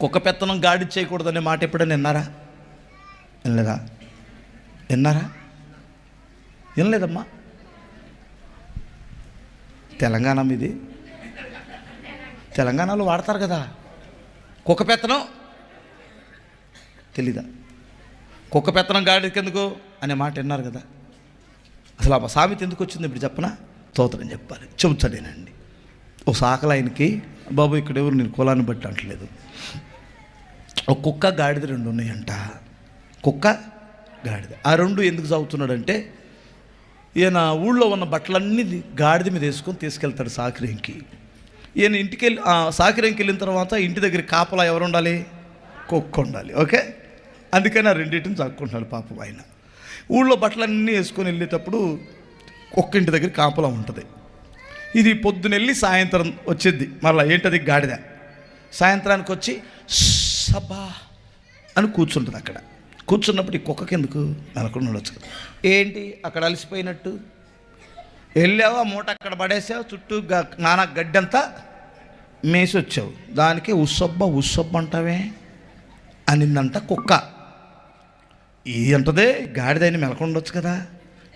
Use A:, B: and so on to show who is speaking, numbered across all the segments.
A: కుక్క పెత్తనం గాడి చేయకూడదనే మాట ఎప్పుడైనా విన్నారా? వినలేదా? విన్నారా? వినలేదమ్మా. తెలంగాణ మీది. తెలంగాణలో వాడతారు కదా. కుక్క పెత్తనం? తెలీదా? కుక్క పెత్తనం గాడికి ఎందుకు? అనే మాట విన్నారు కదా. అసలు ఆ సామెత ఎందుకు వచ్చింది ఇప్పుడు చెప్పనా? తోతరని చెప్పాలి. చెబుతాడేనండి ఓ సాకలు ఆయనకి బాబు ఇక్కడ ఎవరు నేను కులాన్ని బట్టి అంటలేదు. ఒక కుక్క గాడిద రెండు ఉన్నాయంట. కుక్క గాడిద. ఆ రెండు ఎందుకు చదువుతున్నాడంటే ఈయన ఊళ్ళో ఉన్న బట్టలన్నీ గాడిద మీద వేసుకొని తీసుకెళ్తాడు సాకిరేంకి. ఈయన ఇంటికి వెళ్ళి ఆ వెళ్ళిన తర్వాత ఇంటి దగ్గర కాపలా ఎవరు ఉండాలి? కుక్క ఉండాలి ఓకే? అందుకని ఆ రెండింటిని చాక్కుంటున్నాడు పాపం ఆయన. ఊళ్ళో బట్టలన్నీ వేసుకొని వెళ్ళేటప్పుడు కుక్క ఇంటి దగ్గర కాపలా ఉంటుంది. ఇది పొద్దునెళ్ళి సాయంత్రం వచ్చింది మళ్ళీ ఏంటది? గాడిద. సాయంత్రానికి వచ్చి సబా అని కూర్చుంటుంది అక్కడ. కూర్చున్నప్పుడు ఈ కుక్కకి ఎందుకు నెలకొని ఉండొచ్చు కదా. ఏంటి? అక్కడ అలసిపోయినట్టు? వెళ్ళావు? ఆ మూట అక్కడ పడేసావు? చుట్టూ నానా గడ్డంతా మేసి వచ్చావు దానికి ఉస్సొబ్బ ఉస్సబ్బ అంటావే? అనిందంట కుక్క. ఈ అంటదే? గాడిదైన మెలకొండొచ్చు కదా.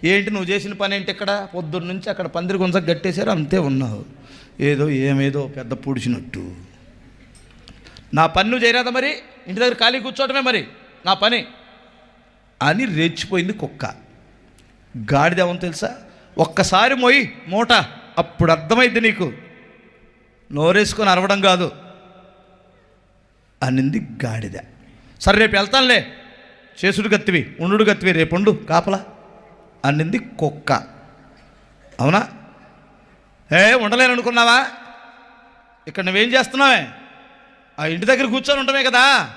A: ఏంటి నువ్వు చేసిన పని ఏంటి ఇక్కడ? పొద్దున్న నుంచి అక్కడ పందిరి గుంజ గట్టేశారు అంతే ఉన్నావు. ఏదో ఏమేదో పెద్ద పూడిచినట్టు. నా పని నువ్వు చేయరాదా మరి? ఇంటి దగ్గర ఖాళీ కూర్చోవటమే మరి నా పని. అని రెచ్చిపోయింది కుక్క. గాడిదేమో తెలుసా? ఒక్కసారి మొయ్యి మూట అప్పుడు అర్థమైంది నీకు. నోరేసుకొని అరవడం కాదు అనింది గాడిద. సరే రేపు వెళ్తానులే. చేసుడు గత్తివి ఉండు గత్తివి రేపు ఉండు కాపలా. అనింది కుక్క. అవునా? ఏ ఉండలేను అనుకున్నావా? ఇక్కడ నువ్వేం చేస్తున్నావే? ఆ ఇంటి దగ్గర కూర్చొని ఉంటమే కదా.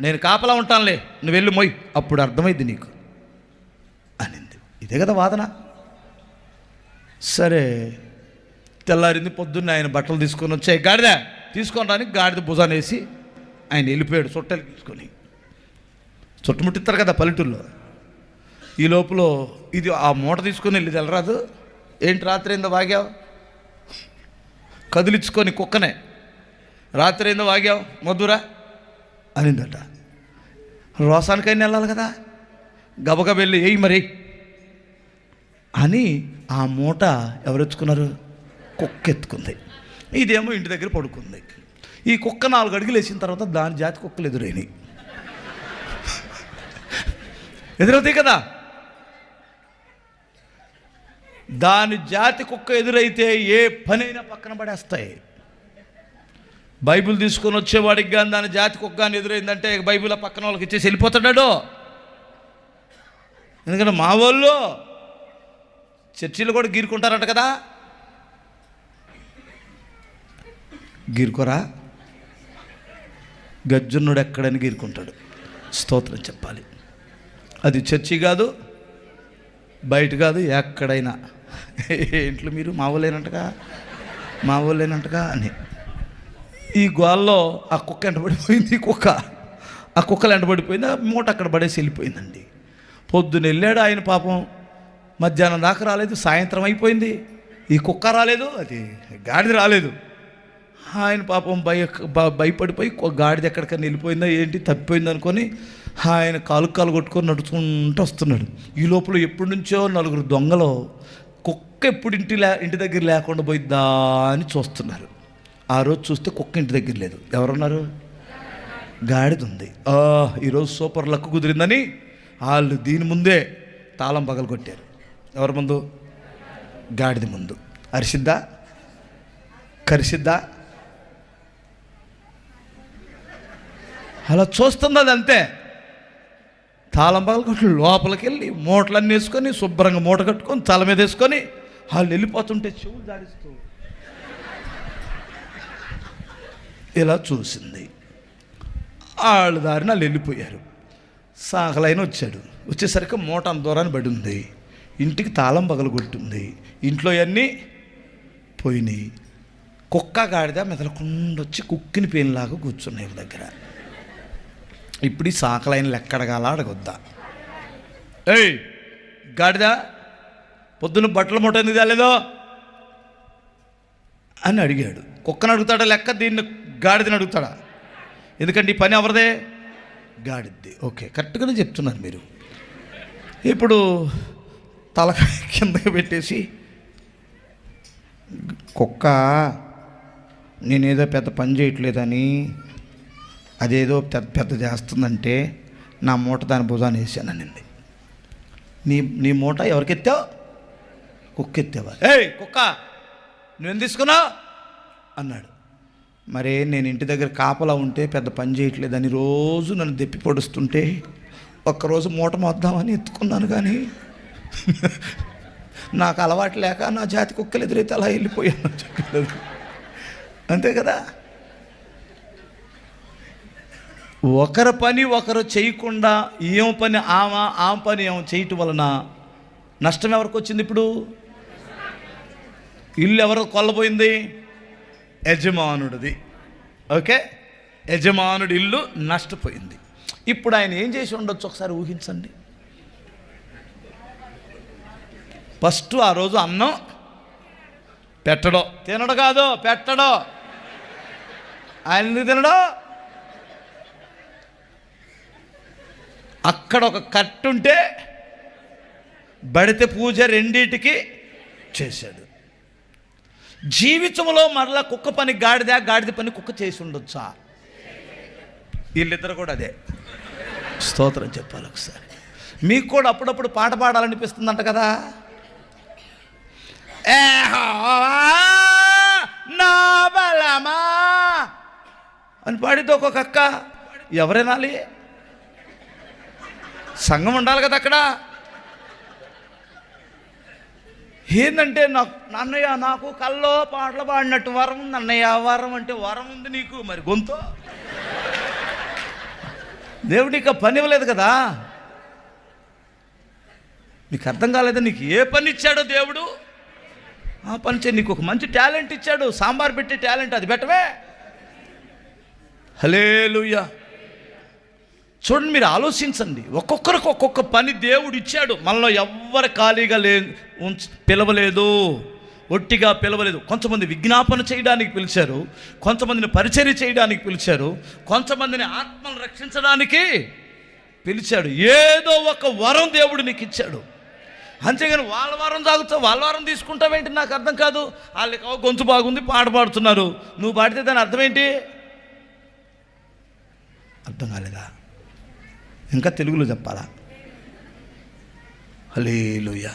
A: నేను కాపలా ఉంటానులే నువ్వు వెళ్ళి మొయ్. అప్పుడు అర్థమైంది నీకు. అనింది ఇదే కదా వాదన. సరే తెల్లారింది పొద్దున్న ఆయన బట్టలు తీసుకొని వచ్చాయి గాడిద తీసుకొని రానికి గాడిద భుజాన్ని వేసి ఆయన వెళ్ళిపోయాడు చుట్టలు తీసుకొని. చుట్టుముట్టిస్తారు కదా పల్లెటూరులో. ఈ లోపల ఇది ఆ మూట తీసుకొని వెళ్ళి తెలరాదు ఏంటి రాత్రి ఏందో వాగావు? కదిలించుకొని కుక్కనే. రాత్రి ఏందో వాగావు? మధురా? అనిందట. రోసానికైనా వెళ్ళాలి కదా? గబగబ వెళ్ళి ఏయి మరి. అని ఆ మూట ఎవరు కుక్క ఎత్తుకుంది ఇదేమో ఇంటి దగ్గర పడుకుంది. ఈ కుక్క నాలుగు అడుగులు వేసిన తర్వాత దాని జాతి కుక్కలు ఎదురైనాయి. ఎదురవుతాయి కదా? దాని జాతి కుక్క ఎదురైతే ఏ పనైనా పక్కన పడేస్తాయి. బైబిల్ తీసుకొని వచ్చేవాడికి కానీ దాని జాతి కుక్క కానీ ఎదురైందంటే బైబిల్ పక్కన వాళ్ళకి ఇచ్చేసి వెళ్ళిపోతాడు ఎందుకంటే మా వాళ్ళు చర్చిలు కూడా గీరుకుంటారట కదా? గీరుకోరా? గజ్జున్నుడు ఎక్కడని గీరుకుంటాడు. స్తోత్రం చెప్పాలి. అది చర్చి కాదు బయట కాదు ఎక్కడైనా. ఇంట్లో మీరు? మా ఊళ్ళేనంటగా? మా ఊళ్ళేనంటగా? అని. ఈ గోల్లో ఆ కుక్క ఎంటబడిపోయింది ఈ కుక్క. ఆ కుక్కలు ఎంటబడిపోయింది ఆ మూట అక్కడ పడేసి వెళ్ళిపోయిందండి. పొద్దున వెళ్ళాడు ఆయన పాపం. మధ్యాహ్నం దాకా రాలేదు సాయంత్రం అయిపోయింది. ఈ కుక్క రాలేదు అది గాడిద రాలేదు. ఆయన పాపం భయ భయపడిపోయి గాడిద ఎక్కడికైనా వెళ్ళిపోయిందా ఏంటి తప్పిపోయింది అనుకొని ఆయన కాలు కాలు కొట్టుకొని నడుచుకుంటూ వస్తున్నాడు. ఈ లోపల ఎప్పటి నుంచో నలుగురు దొంగలు కుక్క ఎప్పుడు ఇంటి లే ఇంటి దగ్గర లేకుండా పోయిద్దా అని చూస్తున్నారు. ఆ రోజు చూస్తే కుక్క ఇంటి దగ్గర లేదు. ఎవరున్నారు? గాడిద ఉంది ఈరోజు సూపర్ లక్ కుదిరిందని వాళ్ళు దీని ముందే తాళం పగలు కొట్టారు. ఎవరి ముందు? గాడిద ముందు. అరిసిద్దా? కరిసిద్దా? అలా చూస్తుంది అది అంతే. తాళం పగలకొట్టి లోపలికి వెళ్ళి మూటలన్నీ వేసుకొని శుభ్రంగా మూట కట్టుకొని తల మీద వేసుకొని వాళ్ళు వెళ్ళిపోతుంటే చెవులు దారిస్తూ ఇలా చూసింది. వాళ్ళ దారిన వాళ్ళు వెళ్ళిపోయారు. సాగలైన వచ్చాడు. వచ్చేసరికి మూట అంత దూరాన్ని పడి ఉంది. ఇంటికి తాళం పగలు కొట్టింది ఇంట్లో అన్నీ పోయినాయి. కుక్క గాడిద మెదలకుండా వచ్చి కుక్కిని పేనులాగా కూర్చున్నాయి దగ్గర. ఇప్పుడు ఈ సాకలైన ఎక్కడగాల అడగొద్దా? ఏయ్ గాడిద పొద్దున్న బట్టల మూట ఎందుకు తేలేదో? అని అడిగాడు. కుక్కను అడుగుతాడా లెక్క? దీన్ని గాడిదని అడుగుతాడా? ఎందుకంటే ఈ పని ఎవరిదే? గాడిద్ది. ఓకే కరెక్ట్గానే చెప్తున్నారు మీరు. ఇప్పుడు తలకాయ కిందకి పెట్టేసి కుక్క నేనేదో పెద్ద పని చేయట్లేదని అదేదో పెద్ద పెద్ద చేస్తుందంటే నా మూట దాని భుజాన్ని వేసానండి నీ నీ మూట ఎవరికెత్తావు? కుక్క ఎత్తావా ఏయ్ కుక్క నువ్వేం తీసుకున్నావు? అన్నాడు. మరే నేను ఇంటి దగ్గర కాపలా ఉంటే పెద్ద పని చేయట్లేదని రోజు నన్ను దెప్పి పొడుస్తుంటే ఒక్కరోజు మూట మోద్దామని ఎత్తుకున్నాను కానీ నాకు అలవాటు లేక నా జాతి కుక్కలు ఎదురైతే అలా వెళ్ళిపోయాను. చెప్పలేదు అంతే కదా? ఒకరి పని ఒకరు చేయకుండా ఏం పని ఆమె ఆమె పని ఏమో చేయటం వలన నష్టం ఎవరికి వచ్చింది ఇప్పుడు? ఇల్లు ఎవరు కొల్లబోయింది? యజమానుడిది. ఓకే? యజమానుడి ఇల్లు నష్టపోయింది. ఇప్పుడు ఆయన ఏం చేసి ఉండొచ్చు ఒకసారి ఊహించండి. ఫస్ట్ ఆ రోజు అన్నం పెట్టడం. తినడు కాదు పెట్టడం. ఆయన తినడం? అక్కడ ఒక కట్టుంటే బడితే పూజ రెండింటికి చేశాడు. జీవితంలో మరలా కుక్క పని గాడిద గాడిద పని కుక్క చేసి ఉండొచ్చా? వీళ్ళిద్దరు కూడా అదే. స్తోత్రం చెప్పాలి ఒకసారి. మీకు కూడా అప్పుడప్పుడు పాట పాడాలనిపిస్తుందంట కదా? ఏహోవా నా బలమా? అని పాడితే ఒక్కొక్క అక్క ఎవరేనాలి సంఘం ఉండాలి కదా అక్కడ. ఏంటంటే నాకు అన్నయ్య నాకు కల్లో పాటలు పాడినట్టు వరం ఉంది అన్నయ్య వరం అంటే వరం ఉంది నీకు. మరి గొంతు. దేవుడికి పని ఇవ్వలేదు కదా. నీకు అర్థం కాలేదా? నీకు ఏ పని ఇచ్చాడో దేవుడు? ఆ పని చే నీకు ఒక మంచి టాలెంట్ ఇచ్చాడు. సాంబార్ పెట్టే టాలెంట్ అది పెట్టవే. హలేలుయ్యా చూడండి మీరు ఆలోచించండి. ఒక్కొక్కరికి ఒక్కొక్క పని దేవుడు ఇచ్చాడు. మనలో ఎవ్వరు ఖాళీగా లే పిలవలేదు. ఒట్టిగా పిలవలేదు. కొంతమంది విజ్ఞాపన చేయడానికి పిలిచారు. కొంతమందిని పరిచర్య చేయడానికి పిలిచారు. కొంతమందిని ఆత్మను రక్షించడానికి పిలిచాడు. ఏదో ఒక వరం దేవుడు నీకు ఇచ్చాడు. అంతేగాని వాళ్ళ వారం తాగుతావు వాళ్ళ వారం తీసుకుంటావేంటి నాకు అర్థం కాదు. వాళ్ళకి గొంతు బాగుంది పాట పాడుతున్నారు. నువ్వు పాడితే దాని అర్థం ఏంటి? అర్థం కాలేదా? ఇంకా తెలుగులో చెప్పాలా? హలే హలేలుయ